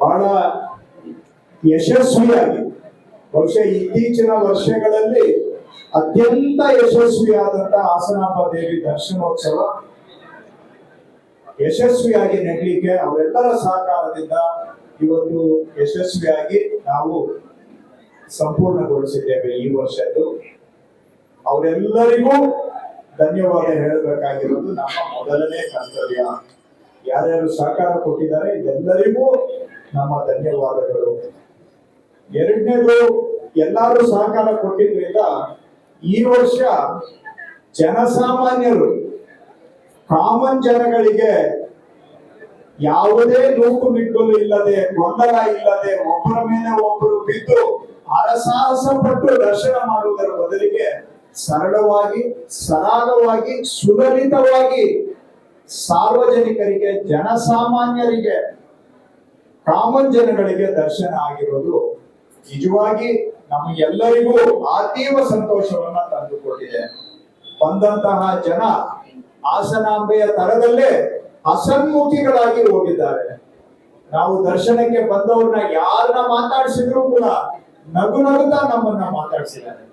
ಬಹಳ ಯಶಸ್ವಿಯಾಗಿ ಬಹುಶಃ ಇತ್ತೀಚಿನ ವರ್ಷಗಳಲ್ಲಿ ಅತ್ಯಂತ ಯಶಸ್ವಿಯಾದಂತ ಹಾಸನಾಂಬ ದೇವಿ ದರ್ಶನೋತ್ಸವ ಯಶಸ್ವಿಯಾಗಿ ನಡೀಲಿಕ್ಕೆ ಅವರೆಲ್ಲರ ಸಹಕಾರದಿಂದ ಇವತ್ತು ಯಶಸ್ವಿಯಾಗಿ ನಾವು ಸಂಪೂರ್ಣಗೊಳಿಸಿದ್ದೇವೆ ಈ ವರ್ಷದ್ದು. ಅವರೆಲ್ಲರಿಗೂ ಧನ್ಯವಾದ ಹೇಳಬೇಕಾಗಿರೋದು ನಮ್ಮ ಮೊದಲನೇ ಕರ್ತವ್ಯ. ಯಾರ್ಯಾರು ಸಹಕಾರ ಕೊಟ್ಟಿದ್ದಾರೆ ಎಲ್ಲರಿಗೂ ನಮ್ಮ ಧನ್ಯವಾದಗಳು. ಎರಡನೇದು ಎಲ್ಲರೂ ಸಹಕಾರ ಕೊಟ್ಟಿದ್ರಿಂದ ಈ ವರ್ಷ ಜನಸಾಮಾನ್ಯರು, ಕಾಮನ್ ಜನಗಳಿಗೆ ಯಾವುದೇ ನೂಕು ನುಗ್ಗಲು ಇಲ್ಲದೆ, ಗೊಂದಲ ಇಲ್ಲದೆ, ಒಬ್ಬರ ಮೇಲೆ ಒಬ್ಬರು ಬಿದ್ದು ಅರಸಾಹಸ ಪಟ್ಟು ದರ್ಶನ ಮಾಡುವುದರ ಬದಲಿಗೆ ಸರಳವಾಗಿ, ಸರಾಗವಾಗಿ, ಸುಲಲಿತವಾಗಿ ಸಾರ್ವಜನಿಕರಿಗೆ, ಜನಸಾಮಾನ್ಯರಿಗೆ ಕಾಮನ್ ಜನಗಳಿಗೆ ದರ್ಶನ ಆಗಿರೋದು ನಿಜವಾಗಿ ನಮಗೆಲ್ಲರಿಗೂ ಅತೀವ ಸಂತೋಷವನ್ನ ತಂದುಕೊಟ್ಟಿದೆ. ಬಂದಂತಹ ಜನ ಹಾಸನಾಂಬೆಯ ತರದಲ್ಲೇ ಅಸನ್ಮುಖಿಗಳಾಗಿ ಹೋಗಿದ್ದಾರೆ. ನಾವು ದರ್ಶನಕ್ಕೆ ಬಂದವ್ರನ್ನ ಯಾರನ್ನ ಮಾತಾಡಿಸಿದ್ರು ಕೂಡ ನಗು ನಗುತ್ತಾ ನಮ್ಮನ್ನ ಮಾತಾಡಿಸಿದ್ದಾರೆ.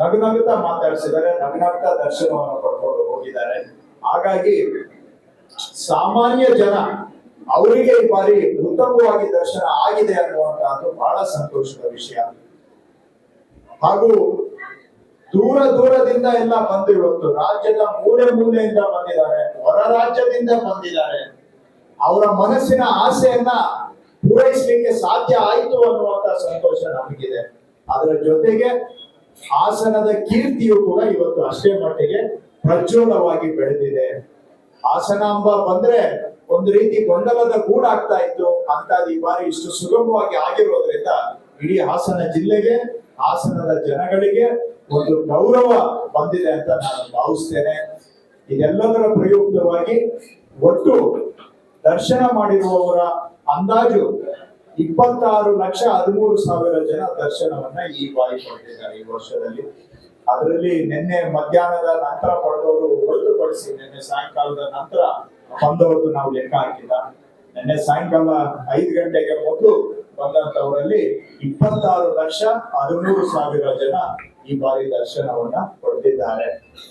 ನಗು ನಗುತ್ತಾ ಮಾತಾಡಿಸಿದ್ದಾರೆ, ನಗು ನಗುತ್ತಾ ದರ್ಶನವನ್ನು ಪಡ್ಕೊಂಡು ಹೋಗಿದ್ದಾರೆ. ಹಾಗಾಗಿ ಸಾಮಾನ್ಯ ಜನ ಅವರಿಗೆ ಈ ಬಾರಿ ಉತ್ತಮವಾಗಿ ದರ್ಶನ ಆಗಿದೆ ಅನ್ನುವಂತಹದ್ದು ಬಹಳ ಸಂತೋಷದ ವಿಷಯ. ಹಾಗೂ ದೂರ ದೂರದಿಂದ ಎಲ್ಲ ಬಂದು ಇವತ್ತು ರಾಜ್ಯದ ಮೂಲೆ ಮೂಲೆಯಿಂದ ಬಂದಿದ್ದಾರೆ, ಹೊರ ರಾಜ್ಯದಿಂದ ಬಂದಿದ್ದಾರೆ. ಅವರ ಮನಸ್ಸಿನ ಆಸೆಯನ್ನ ಪೂರೈಸಲಿಕ್ಕೆ ಸಾಧ್ಯ ಆಯಿತು ಅನ್ನುವಂತ ಸಂತೋಷ ನಮಗಿದೆ. ಅದರ ಜೊತೆಗೆ ಹಾಸನದ ಕೀರ್ತಿಯು ಕೂಡ ಇವತ್ತು ಅಷ್ಟೇ ಮಟ್ಟಿಗೆ ಪ್ರಜ್ವಲವಾಗಿ ಬೆಳೆದಿದೆ. ಹಾಸನಾಂಬ ಬಂದ್ರೆ ಒಂದು ರೀತಿ ಗೊಂದಲದ ಗೂಡಾಗ್ತಾ ಇತ್ತು. ಅಂತ ಈ ಬಾರಿ ಇಷ್ಟು ಸುಗಮವಾಗಿ ಆಗಿರೋದ್ರಿಂದ ಇಡೀ ಹಾಸನ ಜಿಲ್ಲೆಗೆ, ಹಾಸನದ ಜನಗಳಿಗೆ ಒಂದು ಗೌರವ ಬಂದಿದೆ ಅಂತ ನಾನು ಭಾವಿಸ್ತೇನೆ. ಇದೆಲ್ಲದರ ಪ್ರಯುಕ್ತವಾಗಿ ಒಟ್ಟು ದರ್ಶನ ಮಾಡಿರುವವರ ಅಂದಾಜು ಇಪ್ಪತ್ತಾರು ಲಕ್ಷ ಹದಿಮೂರು ಸಾವಿರ ಜನ ದರ್ಶನವನ್ನ ಈ ಬಾರಿ ಪಡೆದಿದ್ದಾರೆ ಈ ವರ್ಷದಲ್ಲಿ. ಅದರಲ್ಲಿ ನಿನ್ನೆ ಮಧ್ಯಾಹ್ನದ ನಂತರ ಪಡೆದವರು ಹೊರತುಪಡಿಸಿ ನಿನ್ನೆ ಸಾಯಂಕಾಲದ ನಂತರ ಬಂದವರದ್ದು ನಾವು ಲೆಕ್ಕ ಹಾಕಿಲ್ಲ. ನಿನ್ನೆ ಸಾಯಂಕಾಲ ಐದು ಗಂಟೆಗೆ ಮೊದಲು ಬಂದಂತವರಲ್ಲಿ ಇಪ್ಪತ್ತಾರು ಲಕ್ಷ ಹದಿಮೂರು ಸಾವಿರ ಜನ ಈ ಬಾರಿ ದರ್ಶನವನ್ನ ಪಡೆದಿದ್ದಾರೆ.